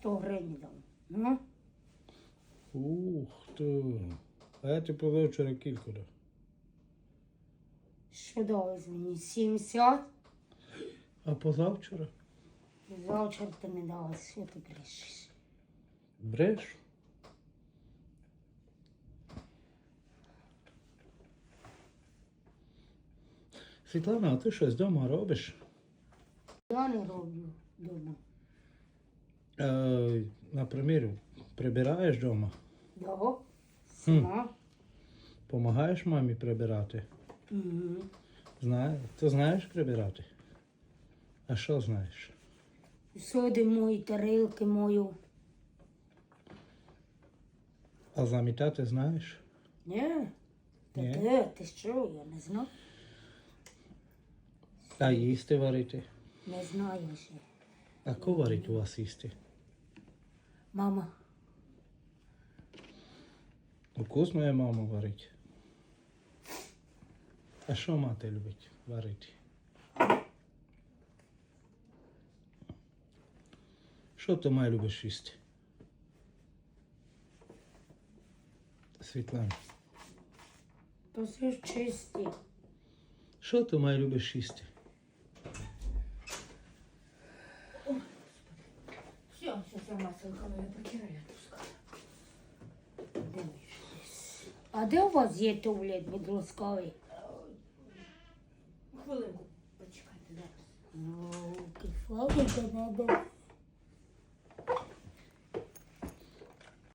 100 гривень дав. Ну, Ух ти. А я ти позавчора кілька дав. що дали мені? 70? А позавчора? Завчора ти не дала, що ти брешеш? Бреш? Світлана, а ти щось вдома робиш? Я не роблю вдома. Е, наприклад, прибираєш вдома? Да? Сама? Помагаєш мамі прибирати? Угу. Знає. Ти знаєш прибирати? А що знаєш? Соди мої, тарілки мою. А замітати знаєш? Ні? Та Ні? де? Ти що? Я не знаю. А їсти варити? Не знаю ще. А ко варить у вас їсти? Мама, Вкусно є мама варить. А що мати любить варити? Що ти має любиш їсти? Світлана, то все чисті. що ти має любиш їсти? Все, все, все, масло, я потеряю Де ми ж? А де у вас є туалет, будь ласкавий? Хвилинку, почекайте зараз. Ну, кефалика надо